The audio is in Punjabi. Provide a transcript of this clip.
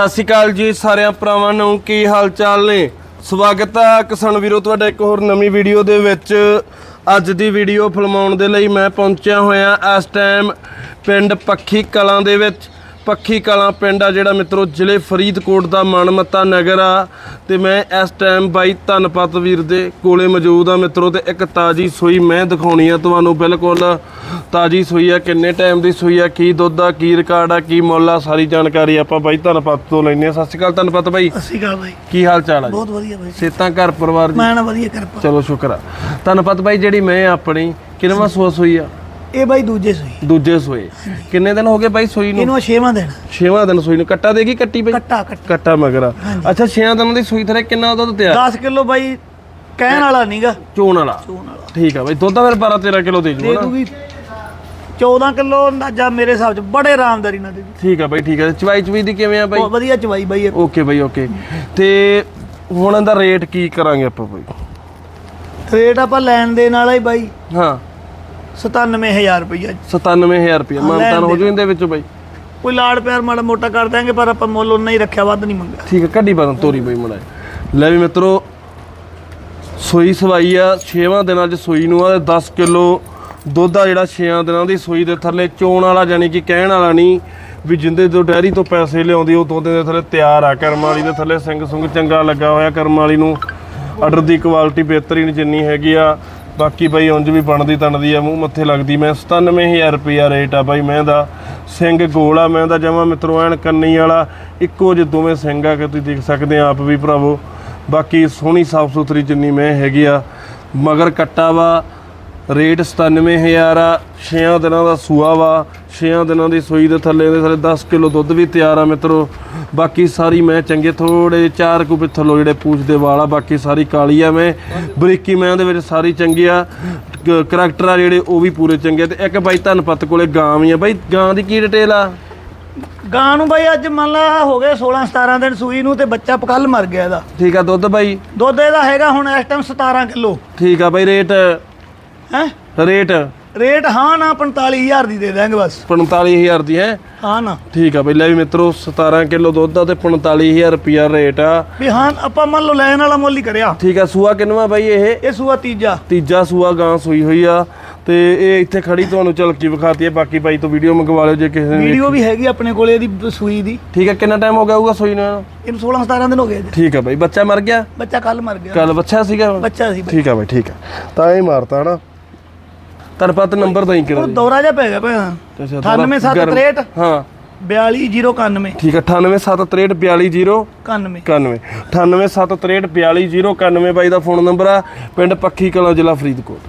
ਸਤਿ ਸ਼੍ਰੀ ਅਕਾਲ ਜੀ ਸਾਰਿਆਂ ਭਰਾਵਾਂ ਨੂੰ, ਕੀ ਹਾਲ ਚਾਲ ਨੇ? ਸਵਾਗਤ ਹੈ ਕਿਸਾਨ ਵੀਰੋ, ਤੁਹਾਡਾ ਇੱਕ ਹੋਰ ਨਵੀਂ ਵੀਡੀਓ ਦੇ ਵਿੱਚ। ਅੱਜ ਦੀ ਵੀਡੀਓ ਫਿਲਮਾਉਣ ਦੇ ਲਈ ਮੈਂ ਪਹੁੰਚਿਆ ਹੋਇਆ ਇਸ ਟਾਈਮ ਪਿੰਡ ਪੱਖੀ ਕਲਾਂ ਦੇ ਵਿੱਚ। ਪੱਖੀ ਕਲਾਂ ਪਿੰਡ ਆ ਜਿਹੜਾ ਮਿੱਤਰੋ ਜ਼ਿਲ੍ਹੇ ਫਰੀਦਕੋਟ ਦਾ ਮਨਮੱਤਾ ਨਗਰ ਆ। ਤੇ ਮੈਂ ਇਸ ਟਾਈਮ ਬਾਈ ਧਨਪਤ ਵੀਰ ਦੇ ਕੋਲੇ ਮੌਜੂਦ ਆ ਮਿੱਤਰੋ ਤੇ ਇੱਕ ਤਾਜੀ ਸੂਈ ਮੈਂ ਦਿਖਾਉਣੀ ਆ ਤੁਹਾਨੂੰ ਬਿਲਕੁਲ। ਤਾਜੀ ਸੂਈ ਆ ਕਿੰਨੇ ਟਾਈਮ ਦੀ ਸੂਈ ਆ ਕੀ ਦੁੱਧ ਆ ਕੀ ਰਿਕਾਰਡ ਆ ਕੀ ਮੁੱਲ ਆ ਸਾਰੀ ਜਾਣਕਾਰੀ ਆਪਾਂ ਬਾਈ ਧਨਪਤ ਤੋਂ ਲੈਣੇ ਆ। ਸਤਿ ਸ਼੍ਰੀ ਅਕਾਲ ਧਨਪਤ ਬਾਈ। ਅਸੀਂ ਗਾ ਬਾਈ। ਕੀ ਹਾਲ ਚਾਲ ਆ ਬਹੁਤ ਵਧੀਆ ਬਾਈ। ਸੇਤਾਂ ਘਰ ਪਰਿਵਾਰ ਜੀ? ਮੈਂ ਨਾ ਵਧੀਆ ਕਿਰਪਾ ਚਲੋ ਸ਼ੁਕਰ ਆ। ਧਨਪਤ ਬਾਈ ਜਿਹੜੀ ਮੈਂ ਆਪਣੀ ਕਿੰਨਵਾਂ ਸੂਆ ਸੂਈ ਆ? ਇਹ ਬਾਈ ਦੂਜੇ ਸੂਈ। ਦੂਜੇ ਸੂਏ ਕਿੰਨੇ ਦਿਨ ਹੋ ਗਏ ਬਾਈ ਸੂਈ ਨੂੰ? ਇਹਨੂੰ ਆਹ ਛੇਵਾਂ ਦੇਣਾ ਛੇਵਾਂ ਦਿਨ ਸੂਈ ਨੂੰ। ਕੱਟਾ ਦੇਗੀ ਕੱਟੀ ਬਾਈ? ਕੱਟਾ ਕੱਟਾ। ਕੱਟਾ ਮਗਰਾ। ਅੱਛਾ 6 ਦਿਨਾਂ ਦੀ ਸੂਈ ਥਰੇ ਕਿੰਨਾ ਦੁੱਧ ਤਿਆਰ 10 ਕਿਲੋ ਬਾਈ ਕਹਿਣ ਵਾਲਾ ਨਹੀਂਗਾ ਚੋਣ ਵਾਲਾ। ਚੋਣ ਵਾਲਾ। ਠੀਕ ਆ ਬਾਈ ਦੁੱਧ ਤਾਂ ਫਿਰ 12 13 ਕਿਲੋ ਦੇ ਦੇ ਜੂਗਾ ਨਾ। ਦੂਗੀ। 14 ਕਿਲੋ ਅੰਦਾਜ਼ਾ ਮੇਰੇ ਹਿਸਾਬ ਚ ਬੜੇ ਆਰਾਮਦਾਰੀ ਨਾਲ ਦੇ ਦੂ ਠੀਕ ਆ ਬਾਈ ਠੀਕ ਆ। ਚਵਾਈ ਚਵਾਈ ਦੀ ਕਿਵੇਂ ਆ ਬਾਈ? ਬਹੁਤ ਵਧੀਆ ਚਵਾਈ ਬਾਈ ਇਹ। ਓਕੇ ਬਾਈ ਓਕੇ। ਤੇ ਹੁਣ ਇਹਦਾ ਰੇਟ ਕੀ ਕਰਾਂਗੇ ਆਪਾਂ ਬਾਈ? ਰੇਟ ਆਪਾਂ ਲੈਣ ਦੇ ਨਾਲ ਹੀ ਬਾਈ। ਹਾਂ। 97000 ਰੁਪਈਆ 97000 ਰੁਪਏ ਹਾਂ, ਮਾਨਤਾਨ ਹੋ। ਜੂ ਇਹਦੇ ਵਿੱਚੋਂ ਬਾਈ। ਕੋਈ ਲਾੜ ਪਿਆਰ ਮਾੜਾ ਮੋਟਾ ਕਰ ਦਾਂਗੇ ਪਰ ਆਪਾਂ ਮੁੱਲ ਉਨਾ ਹੀ ਰੱਖਿਆ ਵੱਧ ਨਹੀਂ ਮੰਗਿਆ। ਠੀਕ ਹੈ ਕੱਢੀ ਬਾਦੋਂ ਤੋਰੀ ਬਈ ਮੜਾ ਲੈ ਵੀ ਮਿੱਤਰੋ ਸੂਈ ਸਵਾਈ ਆ 6ਵਾਂ ਦਿਨਾਂ 'ਚ ਸੂਈ ਨੂੰ ਆ 10 ਕਿਲੋ ਦੁੱਧ ਆ ਜਿਹੜਾ 6 ਦਿਨਾਂ ਦੀ ਸੂਈ ਦੇ ਥੱਲੇ। ਚੋਣ ਵਾਲਾ ਜਾਨੀ ਕਿ ਕਹਿਣ ਵਾਲਾ ਨਹੀਂ ਵੀ ਜਿੰਦੇ ਤੋਂ ਡੈਰੀ ਤੋਂ ਪੈਸੇ ਲਿਆਉਂਦੀ ਉਹ ਦੁੱਧ ਦੇ ਥੱਲੇ ਤਿਆਰ ਆ। ਕਰਮ ਵਾਲੀ ਦੇ ਥੱਲੇ ਸਿੰਘ ਸੁੰਗ ਚੰਗਾ ਲੱਗਾ ਹੋਇਆ ਕਰਮ ਵਾਲੀ ਨੂੰ। ਆਰਡਰ ਦੀ ਕੁਆਲਿਟੀ ਬਿਹਤਰੀਨ ਜਿੰਨੀ ਹੈਗੀ ਆ। ਬਾਕੀ ਬਾਈ ਉਂਝ ਵੀ ਬਣਦੀ ਤਣਦੀ ਆ, ਮੂੰਹ ਮੱਥੇ ਲੱਗਦੀ। ਮੈਂ 97000 ਰੁਪਿਆ ਰੇਟ ਆ ਬਾਈ, ਮੈਂ ਦਾ ਸਿੰਘ ਗੋਲ ਆ, ਮੈਂ ਦਾ ਜਮਾ ਮਿੱਤਰੋ, ਐਨ ਕੰਨੀ ਵਾਲਾ। ਇੱਕੋ ਜਿਹੇ ਦੋਵੇਂ ਸਿੰਘ ਆ ਕਿ ਤੁਸੀਂ ਦੇਖ ਸਕਦੇ ਆ ਆਪ ਵੀ ਭਰਾਵੋ। ਬਾਕੀ ਸੋਹਣੀ ਸਾਫ਼ ਸੁਥਰੀ ਜਿੰਨੀ ਮੈਂ ਹੈਗੀ ਆ, ਮਗਰ ਕੱਟਾ ਵਾ ਰੇਟ 97000 ਆ 6 ਦਿਨਾਂ ਦਾ ਸੂਆ ਵਾ 6 ਦਿਨਾਂ ਦੀ ਸੂਈ ਦੇ ਥੱਲੇ ਦੇ ਥੱਲੇ 10 ਕਿਲੋ ਦੁੱਧ ਵੀ ਤਿਆਰ ਆ ਮਿੱਤਰੋ। ਬਾਕੀ ਸਾਰੀ ਮੈਂ ਚੰਗੇ ਥੋੜੇ ਚਾਰ ਕੁ ਪਿੱਥਲੋਂ ਜਿਹੜੇ ਪੂਛ ਦੇ ਵਾਲ ਆ ਬਾਕੀ ਸਾਰੀ ਕਾਲੀ ਆ ਮੈਂ। ਬਰੀਕੀ ਮੈਂ ਦੇ ਵਿੱਚ ਸਾਰੀ ਚੰਗੀ ਆ। ਕਰੈਕਟਰ ਆ ਜਿਹੜੇ ਉਹ ਵੀ ਪੂਰੇ ਚੰਗੇ ਤੇ ਇੱਕ ਬਾਈ ਧਨਪਤ ਕੋਲੇ ਗਾਂ ਵੀ ਆ। ਬਾਈ ਗਾਂ ਦੀ ਕੀ ਡਿਟੇਲ ਆ? ਗਾਂ ਨੂੰ ਬਾਈ ਅੱਜ ਮੰਨ ਲਾ ਹੋ ਗਏ 16 17 ਦਿਨ ਸੂਈ ਨੂੰ ਤੇ ਬੱਚਾ ਕੱਲ ਮਰ ਗਿਆ ਇਹਦਾ। ਠੀਕ ਆ ਦੁੱਧ ਬਾਈ? ਦੁੱਧ ਇਹਦਾ ਹੈਗਾ ਹੁਣ ਇਸ ਟਾਈਮ 17 ਕਿਲੋ। ਠੀਕ ਆ ਬਾਈ ਰੇਟ ਹੈ? ਰੇਟ? ਰੇਟ ਹਾਂ ਨਾ 45000 ਦੀ ਦੇ ਦਾਂਗੇ ਬਸ। 45000 ਦੀ ਹੈ? ਹਾਂ ਨਾ। ਠੀਕ ਆ ਬਈ ਲੈ ਵੀ ਮਿੱਤਰੋ 17 ਕਿਲੋ ਦੁੱਧ ਆ ਤੇ 45000 ਰੁਪਿਆ ਰੇਟ ਆ। ਵੀ ਹਾਂ ਆਪਾਂ ਮੰਨ ਲਓ ਲੈਣ ਵਾਲਾ ਮੁੱਲ ਹੀ ਕਰਿਆ। ਠੀਕ ਆ ਸੂਆ ਕਿੰਨਵਾ ਬਾਈ ਇਹ? ਇਹ ਸੂਆ ਤੀਜਾ। ਤੀਜਾ ਸੂਆ ਗਾਂ ਸੂਈ ਹੋਈ ਆ। ਤੇ ਇਹ ਇੱਥੇ ਖੜੀ ਤੁਹਾਨੂੰ ਝਲਕੀ ਵਿਖਾਤੀ ਹੈ ਬਾਕੀ ਬਾਈ ਤੋਂ ਵੀਡੀਓ ਮੰਗਵਾ ਲਿਓ ਜੇ ਕਿਸੇ ਨੇ ਵੀਡੀਓ ਵੀ ਹੈਗੀ ਆਪਣੇ ਕੋਲੇ ਇਹਦੀ ਸੂਈ ਦੀ। ਠੀਕ ਆ ਕਿੰਨਾ ਟਾਈਮ ਹੋ ਗਿਆ ਹੋਊਗਾ ਸੂਈ ਨੂੰ? ਇਹਨੂੰ? ਇਹਨੂੰ 16 17 ਦਿਨ ਹੋ ਗਏ ਠੀਕ ਆ ਬਾਈ ਬੱਚਾ ਮਰ ਗਿਆ? ਬੱਚਾ ਕੱਲ ਮਰ ਗਿਆ। ਕੱਲ ਬੱਚਾ ਸੀਗਾ? ਬੱਚਾ ਸੀ। ਠੀਕ ਆ ਬਾਈ ਠੀਕ ਆ। ਤਾਂ ਇਹ ਮਾਰਤਾ ਹਨਾ ਨੰਬਰ ਤਾਂ ਹੀ ਕਿਹੜਾ ਉਹ ਜੀ? ਦੌਰਾ ਜਿਹਾ ਪੈ ਗਿਆ ਭੈਣ। ਅੱਛਾ, ਥੋੜ੍ਹਾ 98763 ਹਾਂ। 42091 ਠੀਕ ਆ 9873422091 91 9873422091 ਬਾਈ ਦਾ ਫੋਨ ਨੰਬਰ ਆ। ਪਿੰਡ ਪੱਖੀ ਕਲਾਂ ਜ਼ਿਲ੍ਹਾ ਫਰੀਦਕੋਟ।